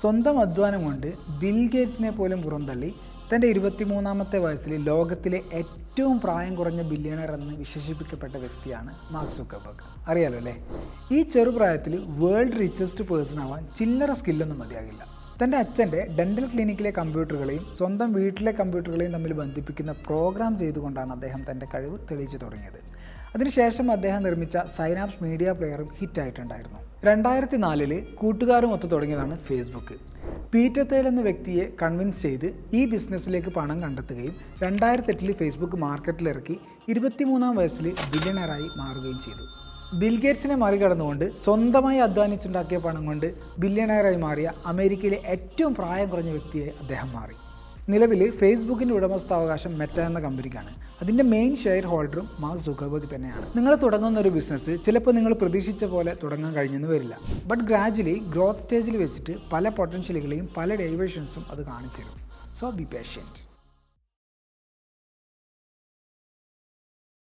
സ്വന്തം അധ്വാനം കൊണ്ട് ബിൽ ഗേറ്റ്സിനെ പോലും പുറന്തള്ളി. തന്റെ ഇരുപത്തിമൂന്നാമത്തെ വയസ്സിൽ ലോകത്തിലെ ഏറ്റവും പ്രായം കുറഞ്ഞ ബില്യണർ എന്ന് വിശേഷിപ്പിക്കപ്പെട്ട വ്യക്തിയാണ് മാർക്ക് സുക്കർബർഗ്. അറിയാലോ അല്ലേ? ഈ ചെറുപ്രായത്തിൽ വേൾഡ് റിച്ചസ്റ്റ് പേഴ്സൺ ആവാൻ ചില്ലറ സ്കില്ലൊന്നും മതിയാകില്ല. തന്റെ അച്ഛന്റെ ഡെന്റൽ ക്ലിനിക്കിലെ കമ്പ്യൂട്ടറുകളെയും സ്വന്തം വീട്ടിലെ കമ്പ്യൂട്ടറുകളെയും തമ്മിൽ ബന്ധിപ്പിക്കുന്ന പ്രോഗ്രാം ചെയ്തുകൊണ്ടാണ് അദ്ദേഹം തന്റെ കഴിവ് തെളിയിച്ചു തുടങ്ങിയത്. അതിനുശേഷം അദ്ദേഹം നിർമ്മിച്ച സൈനാപ്സ് മീഡിയ പ്ലെയറും ഹിറ്റായിട്ടുണ്ടായിരുന്നു രണ്ടായിരത്തി നാലിൽ കൂട്ടുകാരും ഒത്തു തുടങ്ങിയതാണ് ഫേസ്ബുക്ക് പീറ്റർ തേൽ എന്ന വ്യക്തിയെ കൺവിൻസ് ചെയ്ത് ഈ ബിസിനസ്സിലേക്ക് പണം കണ്ടെത്തുകയും രണ്ടായിരത്തി എട്ടിൽ ഫേസ്ബുക്ക് മാർക്കറ്റിലിറക്കി ഇരുപത്തിമൂന്നാം വയസ്സിൽ ബില്യണറായി മാറുകയും ചെയ്തു. ബിൽഗേറ്റ്സിനെ മറികടന്നുകൊണ്ട് സ്വന്തമായി അധ്വാനിച്ചുണ്ടാക്കിയ പണം കൊണ്ട് ബില്യണറായി മാറിയ അമേരിക്കയിലെ ഏറ്റവും പ്രായം കുറഞ്ഞ വ്യക്തിയെ അദ്ദേഹം മാറി. നിലവിൽ ഫേസ്ബുക്കിന്റെ ഉടമസ്ഥാവകാശം മെറ്റ എന്ന കമ്പനിക്കാണ്. അതിന്റെ മെയിൻ ഷെയർ ഹോൾഡറും മാർക്ക് സുഖർബർഗ് തന്നെയാണ്. നിങ്ങൾ തുടങ്ങുന്ന ഒരു ബിസിനസ് ചിലപ്പോൾ നിങ്ങൾ പ്രതീക്ഷിച്ച പോലെ തുടങ്ങാൻ കഴിഞ്ഞെന്ന് വരില്ല. ബട്ട് ഗ്രാജുവലി ഗ്രോത്ത് സ്റ്റേജിൽ വെച്ചിട്ട് പല പൊട്ടൻഷ്യലുകളെയും പല ഡൈവേഷൻസും അത് കാണിച്ചു തരും. So B patient